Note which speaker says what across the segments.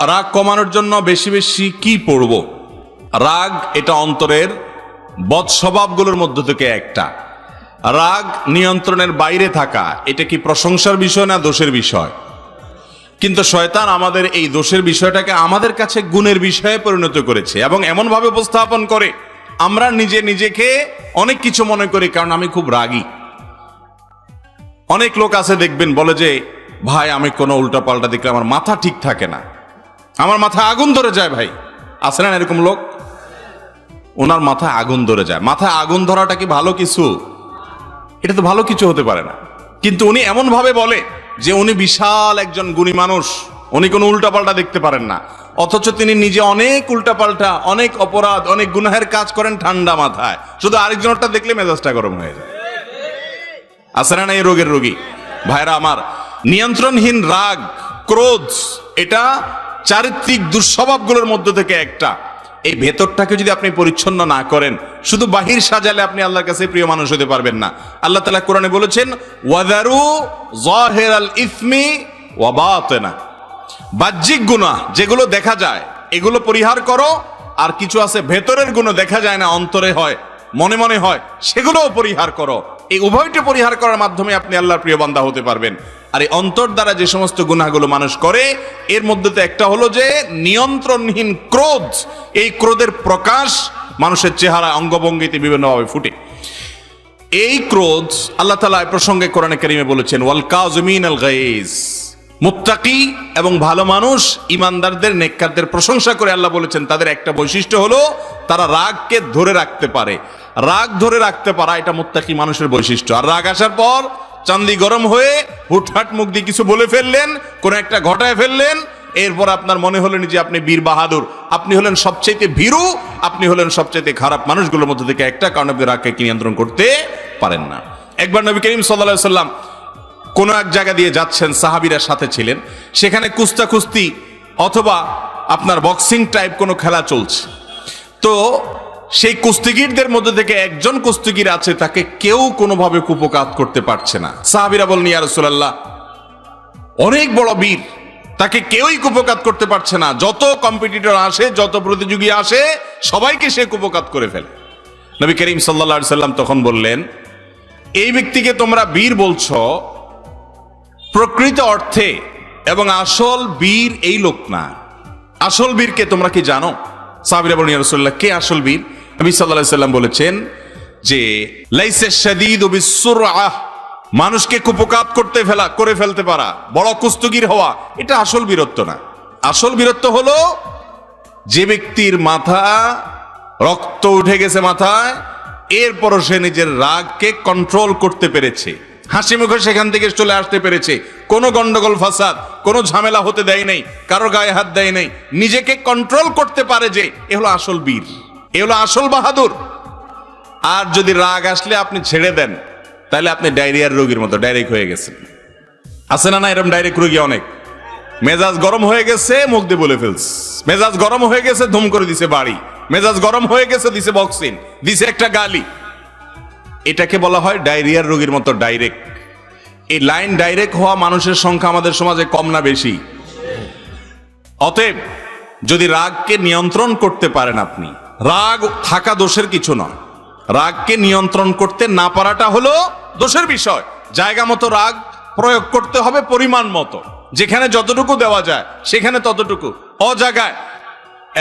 Speaker 1: রাগ কমানোর জন্য বেশি বেশি কি পড়ব? রাগ এটা অন্তরের বদ স্বভাবগুলোর মধ্য থেকে একটা। রাগ নিয়ন্ত্রণের বাইরে থাকা, এটা কি প্রশংসার বিষয় না দোষের বিষয়? কিন্তু শয়তান আমাদের এই দোষের বিষয়টাকে আমাদের কাছে গুণের বিষয়ে পরিণত করেছে এবং এমনভাবে উপস্থাপন করে, আমরা নিজে নিজেকে অনেক কিছু মনে করি কারণ আমি খুব রাগী। অনেক লোক আছে দেখবেন বলে যে, ভাই, আমি কোনো উল্টাপাল্টা দেখলে আমার মাথা ঠিক থাকে না। আমার মাথায় আগুন ধরে যায় ভাই। আছে না এরকম লোক? ওনার মাথায় আগুন ধরে যায়। মাথায় আগুন ধরাটা কি ভালো কিছু? এটা তো ভালো কিছু হতে পারে না। কিন্তু উনি এমন ভাবে বলে যে উনি বিশাল একজন গুণী মানুষ। উনি কোনো উল্টাপাল্টা দেখতে পারেন না। অথচ তিনি নিজে অনেক উল্টাপাল্টা, অনেক অপরাধ, অনেক গুনাহের কাজ করেন ঠান্ডা মাথায়। শুধু আরেকজনটা দেখলে মেজাজটা গরম হয়ে যায়। আছে না এই রোগের রোগী? ভাইরা আমার, নিয়ন্ত্রণহীন রাগ, ক্রোধ, এটা চারিত্রিক দুঃস্বভাবগুলোর মধ্য থেকে একটা। এই ভেতরটাকে যদি আপনি পরিচ্ছন্ন না করেন, শুধু বাহির সাজালে আপনি আল্লাহর কাছে প্রিয় মানুষ হতে পারবেন না। আল্লাহ তালা কোরআনে বলেছেন ওয়াদারু জাহের আল ইসমি ওয়াবাতেনা বাহ্যিক গুণা যেগুলো দেখা যায়, এগুলো পরিহার করো, আর কিছু আছে ভেতরের গুণ দেখা যায় না, অন্তরে হয়। মনে মনে হয়, সেগুলোও পরিহার করো। এই উভয়টি পরিহার করার মাধ্যমে আপনি আল্লাহর প্রিয় বান্দা হতে পারবেন। আর এই অন্তর দ্বারা যে সমস্ত গুণাগুলো মানুষ করে, এর মধ্যে তো একটা হলো যে, নিয়ন্ত্রণহীন ক্রোধ, এই ক্রোধের প্রকাশ মানুষের চেহারা অঙ্গভঙ্গিতে বিভিন্নভাবে ফুটে। এই ক্রোধ আল্লাহ তালা প্রসঙ্গে কোরআনে কারিমে বলেছেন, ওয়াল কাজমিন আল গাইজ মুত্তাকি এবং ভালো মানুষ ইমানদারদের নেককারদের প্রশংসা করে আল্লাহ বলেছেন, তাদের একটা বৈশিষ্ট্য হলো, তারা রাগকে ধরে রাখতে পারে। রাগ ধরে রাখতে পারা, এটা মুত্তাকি মানুষের বৈশিষ্ট্য। আর রাগ আসার পর চান্দি গরম হয়ে হুটহাট মুখ দিয়ে কিছু বলে ফেললেন, কোন একটা ঘটায় ফেললেন, এরপর আপনার মনে হলেন যে আপনি বীর বাহাদুর। আপনি হলেন সবচাইতে ভীরু, আপনি হলেন সবচাইতে খারাপ মানুষগুলোর মধ্যে থেকে একটা, কারণ আপনি রাগকে নিয়ন্ত্রণ করতে পারেন না। একবার নবী করিম সাল্লাহ সাল্লাম কোনো এক জায়গা দিয়ে যাচ্ছেন, সাহাবিরা সাথে ছিলেন। সেখানে কুস্তা কুস্তি অথবা আপনার বক্সিং টাইপ কোনো খেলা চলছে। তো সেই কুস্তিগিরদের মধ্যে থেকে একজন কুস্তিগির আছে, তাকে কেউ কোনোভাবে কুপকাত করতে পারছে না। সাহাবিরা বলেন ইয়া রাসূলুল্লাহ, অনেক বড় বীর, তাকে কেউই কুপকাত করতে পারছে না। যত কম্পিটিটর আসে, যত প্রতিযোগী আসে, সবাইকে সে কুপকাত করে ফেলে। নবী করিম সাল্লা সাল্লাম তখন বললেন, এই ব্যক্তিকে তোমরা বীর বলছো, প্রকৃত অর্থে এবং আসল বীর এই লোক না। আসল বীরকে তোমরা কি জানো? সাবিরা বলেন রসুল্লাহ কে আসল বীর? নবী সাল্লাহ সাল্লাম বলেছেন যে, লাইসে শাদীদ মানুষকে কুপকাত করতে ফেলা, করে ফেলতে পারা, বড় কুস্তুগির হওয়া, এটা আসল বীরত্ব না। আসল বীরত্ব হলো, যে ব্যক্তির মাথা, রক্ত উঠে গেছে মাথায়, এরপরও সে নিজের রাগকে কন্ট্রোল করতে পেরেছে। হাসি মুখে সেখান থেকে চলে আসতে পেরেছে। কোনো গন্ডগোল, ফাসাদ, কোনো ঝামেলা হতে দেয় নাই, কারও গায়ে হাত দেয় নাই। নিজেকে কন্ট্রোল করতে পারে যে, এ হলো আসল বীর। এ হলো আসল বাহাদুর। আর যদি রাগ আসলে আপনি ছেড়ে দেন, তাহলে আপনি ডায়রিয়ার রোগীর মতো ডাইরেক্ট হয়ে গেছেন। আছে না না এরকম ডাইরেক্ট রোগী অনেক। মেজাজ গরম হয়ে গেছে, মুখ দিয়ে বলে ফেলস মেজাজ গরম হয়ে গেছে, ধুম করে দিছে বাড়ি। মেজাজ গরম হয়ে গেছে, দিছে বক্সিং দিছে একটা গালি। এটাকে বলা হয় ডায়রিয়ার রোগীর মতো ডাইরেক্ট। এই লাইন ডাইরেক্ট হওয়া মানুষের সংখ্যা আমাদের সমাজে কম না বেশি। অতএব, যদি রাগকে নিয়ন্ত্রণ করতে পারেন আপনি রাগ থাকা দোষের কিছু নয়। রাগকে নিয়ন্ত্রণ করতে না পারাটা হলো দোষের বিষয়। জায়গা মতো রাগ প্রয়োগ করতে হবে পরিমাণ মতো। যেখানে যতটুকু দেওয়া যায়, সেখানে ততটুকু। অজাগায়।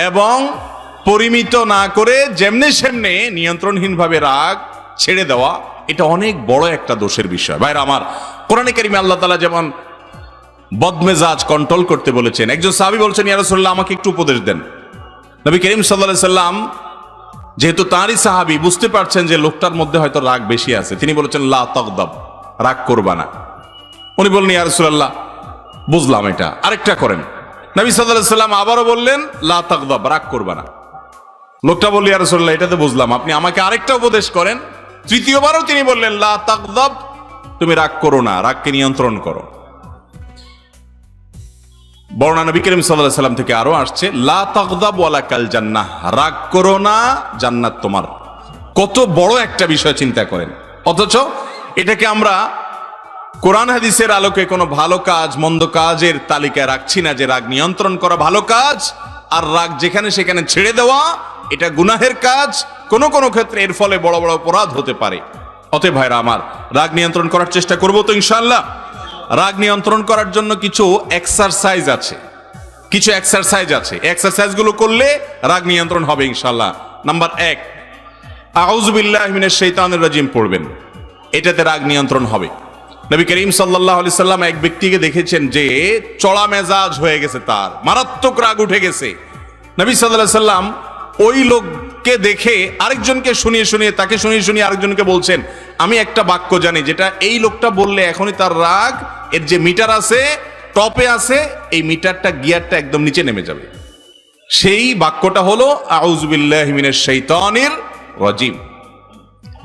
Speaker 1: এবং পরিমিত না করে যেমনি সেমনে নিয়ন্ত্রণহীনভাবে রাগ ছেড়ে দেওয়া, এটা অনেক বড় একটা দোষের বিষয়। ভাইরা আমার, কোরআনে কারিমে আল্লাহ তালা যেমন বদমেজাজ কন্ট্রোল করতে বলেছেন। একজন সাহাবি বলছেন ইয়ারসোল্লাহ আমাকে একটু উপদেশ দেন। নবী করিম সাল্লা সাল্লাম যেহেতু তাঁরই সাহাবি, বুঝতে পারছেন যে লোকটার মধ্যে হয়তো রাগ বেশি আছে। তিনি বলেছেন, লা তকদব রাগ করবা না। উনি বললেন ইয়ারসুল্লাহ বুঝলাম এটা। আরেকটা করেন। নবী সাল্লাহ সাল্লাম আবারও বললেন, লা তকদব রাগ করবা না। লোকটা বললি ইয়ারসুল্লাহ এটা তো বুঝলাম। আপনি আমাকে আরেকটা উপদেশ করেন। তৃতীয়বারও তিনি বললেন, লা তকদব তুমি রাগ করো না, রাগকে নিয়ন্ত্রণ করো। বর্ণা নবী করিম সাল্লাম থেকে আরও আসছে, লা কাল জান্নাহ। রাগ করো না, জান্নাত তোমার। কত বড় একটা বিষয় চিন্তা করেন। অথচ এটাকে আমরা কোরআন হাদিসের আলোকে কোনো ভালো কাজ, মন্দ কাজের তালিকায় রাখছি না যে রাগ নিয়ন্ত্রণ করা ভালো কাজ আর রাগ যেখানে সেখানে ছেড়ে দেওয়া, এটা গুনাহের কাজ। কোনো কোনো ক্ষেত্রে এর ফলে বড় বড় অপরাধ হতে পারে। অতএব ভাইরা আমার, রাগ নিয়ন্ত্রণ করার চেষ্টা করব তো ইনশাল্লাহ রাগ নিয়ন্ত্রণ করার জন্য কিছু এক্সারসাইজ আছে। কিছু এক্সারসাইজ আছে। এক্সারসাইজগুলো করলে রাগ নিয়ন্ত্রণ হবে ইনশাল্লাহ নাম্বার এক আউজবিল্লাহ মিনের শৈতানের রাজিম পড়বেন। এটাতে রাগ নিয়ন্ত্রণ হবে। নবী করিম সাল্লাহ আলি সাল্লাম এক ব্যক্তিকে দেখেছেন যে চড়া মেজাজ হয়ে গেছে তার। মারাত্মক রাগ উঠে গেছে। নবী সাল্লাহ সাল্লাম ওই লোককে দেখে আরেকজনকে শুনিয়ে শুনিয়ে, তাকে শুনিয়ে শুনিয়ে আরেকজনকে বলছেন, আমি একটা বাক্য জানি, যেটা এই লোকটা বললে এখনই তার রাগ, এর যে মিটার আছে, টপে আছে, এই মিটারটা, গিয়ারটা একদম নিচে নেমে যাবে। সেই বাক্যটা হলো আউজবিল্লাহ মিনের শৈতানির রাজিম।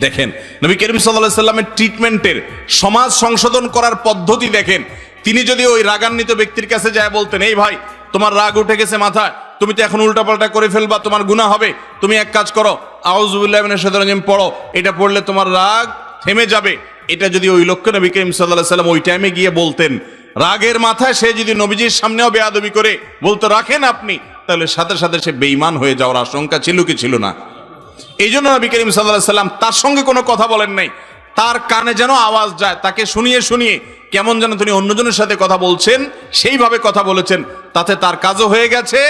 Speaker 1: দেখেন, নবী করিম সাল্লাহ সাল্লামের ট্রিটমেন্টের সমাজ সংশোধন করার পদ্ধতি দেখেন। তিনি যদি ওই রাগান্বিত ব্যক্তির কাছে যায় বলতেন, এই ভাই, তোমার রাগ উঠে গেছে মাথায় তুমি তো এখন উল্টাপাল্টা করে ফেলবা, তোমার গুনাহ হবে। তুমি এক কাজ করো আউজুবিল্লাহ মিনের পড়ো। এটা পড়লে তোমার রাগ থেমে যাবে। এটা যদি ওই লক্ষ্য নবী করিম সাল্লাহ সাল্লাম ওই টাইমে গিয়ে বলতেন, রাগের মাথায় সে যদি নবীজির সামনেও বেয়াদবি করে বলতো, রাখেন আপনি, তাহলে সাথে সাথে সে বেইমান হয়ে যাওয়ার আশঙ্কা ছিল কি ছিল না। এই জন্য নবী করিম সাল্লাহ সাল্লাম তার সঙ্গে কোনো কথা বলেন নাই। তার কানে যেন আওয়াজ যায়, তাকে শুনিয়ে শুনিয়ে কেমন যেন তিনি অন্যজনের সাথে কথা বলছেন, সেইভাবে কথা বলেছেন। তাতে তার কাজও হয়ে গেছে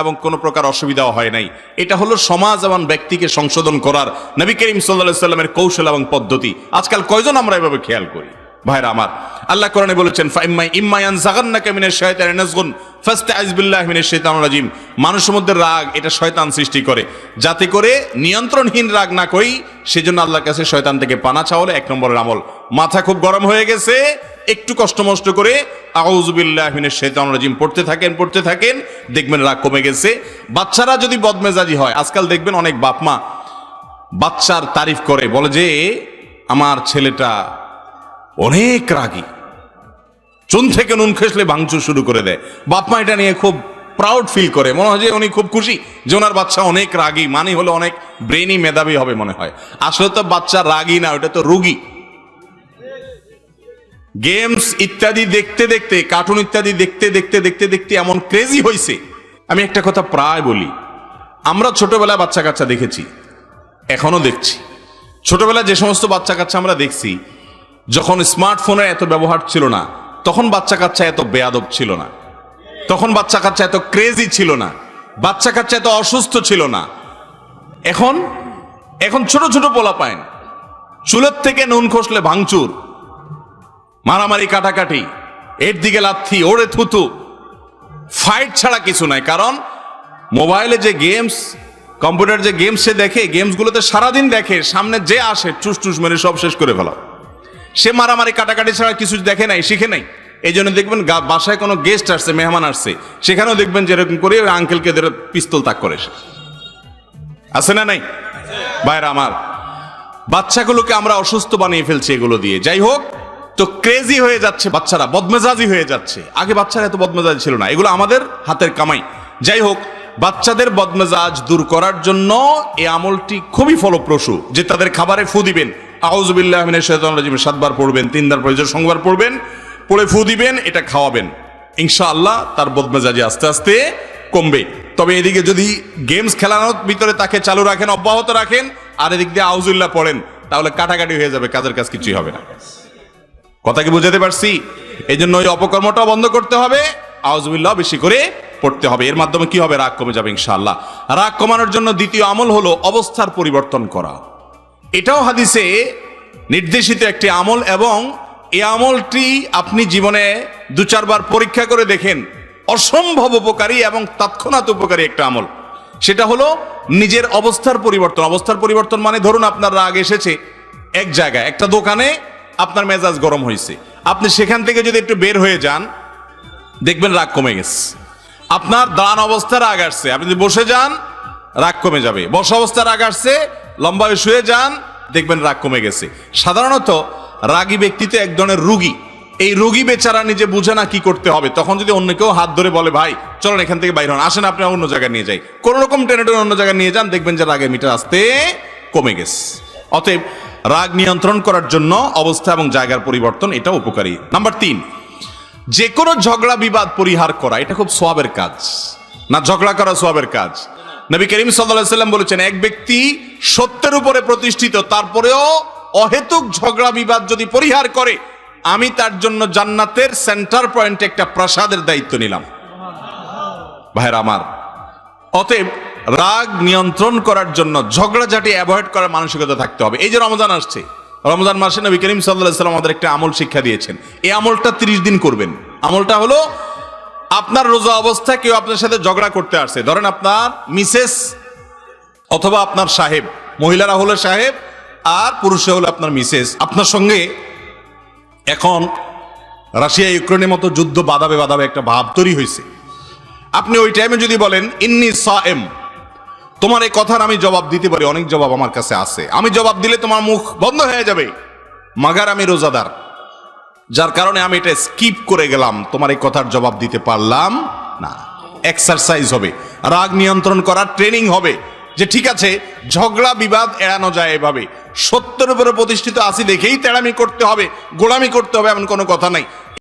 Speaker 1: এবং কোনো প্রকার অসুবিধাও হয় নাই। এটা হলো সমাজ এবং ব্যক্তিকে সংশোধন করার নবী করিম সাল্লাহ সাল্লামের কৌশল এবং পদ্ধতি। আজকাল কয়জন আমরা এভাবে খেয়াল করি? ভাইরা আমার, আল্লাহ কোরআনে বলেছেন ফাইম্মাই ইম্মায়ান জাগান্নাকা মিনাশ শাইতানির নাজগুন ফাস্তাইজ বিল্লাহি মিনাশ শাইতানির রাজিম। মানুষের মধ্যে রাগ, এটা শয়তান সৃষ্টি করে। যাতে করে নিয়ন্ত্রণহীন রাগ না করি, সেজন্য আল্লাহর কাছে শয়তান থেকে পানা চাওয়ালে এক নম্বরের আমল। মাথা খুব গরম হয়ে গেছে, একটু কষ্ট মষ্ট করে আউজুবিল্লাহ মিনাশ শাইতানির রাজিম, পড়তে থাকেন পড়তে থাকেন, দেখবেন রাগ কমে গেছে। বাচ্চারা যদি বদমেজাজি হয়, আজকাল দেখবেন অনেক বাপমা বাচ্চার তারিফ করে, বলে যে, আমার ছেলেটা অনেক রাগী। চুন থেকে নুন খেসলে ভাঙচুর শুরু করে দেয়। বাপ মা এটা নিয়ে খুব প্রাউড ফিল করে। মনে হয় যে উনি খুব খুশি যে ওনার বাচ্চা অনেক রাগী। মানে হলো অনেক ব্রেনই মেধাবী হবে মনে হয়। আসলে তো বাচ্চা রাগী না, ওটা তো রুগী। গেমস ইত্যাদি দেখতে দেখতে কার্টুন ইত্যাদি দেখতে দেখতে দেখতে দেখতে এমন ক্রেজি হয়েছে আমি একটা কথা প্রায় বলি। আমরা ছোটবেলায় বাচ্চা কাচ্চা দেখেছি। এখনও দেখছি। ছোটবেলায় যে সমস্ত বাচ্চা কাচ্চা আমরা দেখছি যখন স্মার্টফোনের এত ব্যবহার ছিল না, তখন বাচ্চা কাচ্চা এত বেয়াদব ছিল না। তখন বাচ্চা কাচ্চা এত ক্রেজি ছিল না। বাচ্চা কাচ্চা এত অসুস্থ ছিল না। এখন এখন ছোট ছোট পোলা পায় চুলের থেকে নুন খসলে ভাঙচুর। মারামারি কাটাকাটি। এর দিকে লাথি, ওরে থুতু। ফাইট ছাড়া কিছু নাই, কারণ মোবাইলে যে গেমস কম্পিউটার যে গেমস সে দেখে গেমসগুলোতে সারাদিন দেখে, সামনে যে আসে টুস টুস মেরে সব শেষ করে ফেলা সে মারামারি, কাটাকাটি ছাড়া কিছু দেখে নাই, শিখে নাই। এই জন্য দেখবেন বাসায় কোনো গেস্ট আসছে, মেহমান আসছে। সেখানেও দেখবেন যেরকম করে ওই আঙ্কেলকে ধরে পিস্তল তাক করে সে। আছে না নাই? বাইরে আমার, বাচ্চাগুলোকে আমরা অসুস্থ বানিয়ে ফেলছি এগুলো দিয়ে। যাই হোক, তো ক্রেজি হয়ে যাচ্ছে বাচ্চারা, বদমেজাজি হয়ে যাচ্ছে। আগে বাচ্চারা এত বদমেজাজ ছিল না, এগুলো আমাদের হাতের কামাই। যাই হোক, বাচ্চাদের বদমেজাজ দূর করার জন্য এই আমলটি খুবই ফলপ্রসূ, যে তাদের খাবারে ফু দিবেন। আউজবিল্লাহ সাতবার পড়বেন, তিনবার প্রয়োজন সংবার পড়বেন, পড়ে ফু দিবেন, এটা খাওয়াবেন। ইনশাআল্লাহ তার বদমেজাজি আস্তে আস্তে কমবে। তবে এদিকে যদি গেমস খেলানোর ভিতরে তাকে চালু রাখেন, অব্যাহত রাখেন, আর এদিক দিয়ে আউজুল্লাহ পড়েন, তাহলে কাটাকাটি হয়ে যাবে, কাজের কাজ কিছুই হবে না। কথা কি বুঝাতে পারছি? এই জন্য ওই অপকর্মটা বন্ধ করতে হবে আউজবিল্লাহ বেশি করে পড়তে হবে। এর মাধ্যমে কি হবে? রাগ কমে যাবে ইনশাআল্লাহ। রাগ কমানোর জন্য দ্বিতীয় আমল হলো অবস্থার পরিবর্তন করা। এটাও হাদিসে নির্দেশিত একটি আমল এবং এই আমলটি আপনি জীবনে দু চারবার পরীক্ষা করে দেখেন। অসম্ভব উপকারী এবং তৎক্ষণাৎ উপকারী একটা আমল। সেটা হলো নিজের অবস্থার পরিবর্তন। অবস্থার পরিবর্তন মানে ধরুন আপনার রাগ এসেছে এক জায়গায়, একটা দোকানে আপনার মেজাজ গরম হয়েছে। আপনি সেখান থেকে যদি একটু বের হয়ে যান, দেখবেন রাগ কমে গেছে। আপনার দাঁড়ান অবস্থা রাগ আসছে। আপনি যদি বসে যান, রাগ কমে যাবে। বসা অবস্থা রাগ আসছে লম্বা হয়ে শুয়ে যান, দেখবেন রাগ কমে গেছে। সাধারণত রাগী ব্যক্তি তো এক ধরনের রুগী। এই রুগী বেচারা নিজে বুঝে না কি করতে হবে। তখন যদি অন্য কেউ হাত ধরে বলে, ভাই, চলেন এখান থেকে বাইর হন, আসেন আপনি অন্য জায়গায় নিয়ে যাই। কোন রকম টেনে টেনে অন্য জায়গায় নিয়ে যান, দেখবেন যে রাগের মিটার আসতে কমে গেছে। অতএব রাগ নিয়ন্ত্রণ করার জন্য অবস্থা এবং জায়গার পরিবর্তন এটা উপকারী। নাম্বার তিন, যে কোনো ঝগড়া বিবাদ পরিহার করা, এটা খুব সোয়াবের কাজ। না, ঝগড়া করা সোয়াবের কাজ। নবী করিম সাল্লাম বলেছেন, এক ব্যক্তি সত্যের উপরে প্রতিষ্ঠিত, তারপরেও অহেতুক ঝগড়া বিবাদ যদি পরিহার করে, আমি তার জন্য জান্নাতের সেন্টার পয়েন্টে একটা প্রাসাদের দায়িত্ব নিলাম। ভাইরা আমার, অতএব রাগ নিয়ন্ত্রণ করার জন্য ঝগড়াঝাটি অ্যাভয়েড করার মানসিকতা থাকতে হবে। এই যে রমজান আসছে, রমজান মাসে নবী করিম সাল্লাহ সাল্লাম আমাদের একটা আমল শিক্ষা দিয়েছেন। এই আমলটা তিরিশ দিন করবেন। আমলটা হলো আপনার রোজা অবস্থায় কেউ আপনার সাথে ঝগড়া করতে আসছে। ধরেন আপনার মিসেস অথবা আপনার সাহেব, মহিলারা হলো সাহেব আর পুরুষে হলো আপনার মিসেস। আপনার সঙ্গে এখন রাশিয়া, ইউক্রেনের মতো যুদ্ধ বাদাবে বাদাবে একটা ভাব তৈরি হয়েছে। আপনি ওই টাইমে যদি বলেন, ইন্নি সাএম তোমার এই কথার আমি জবাব দিতে পারি, অনেক জবাব আমার কাছে আছে। আমি জবাব দিলে তোমার মুখ বন্ধ হয়ে যাবে। মাগার আমি রোজাদার। যার কারণে আমি এটা স্কিপ করে গেলাম। তোমার এই কথার জবাব দিতে পারলাম না। এক্সারসাইজ হবে। রাগ নিয়ন্ত্রণ করার ট্রেনিং হবে। যে ঠিক আছে, ঝগড়া, বিবাদ এড়ানো যায় এভাবে। সত্যের উপরে প্রতিষ্ঠিত আসি দেখেই তেড়ামি করতে হবে গোলামি করতে হবে এমন কোনো কথা নাই।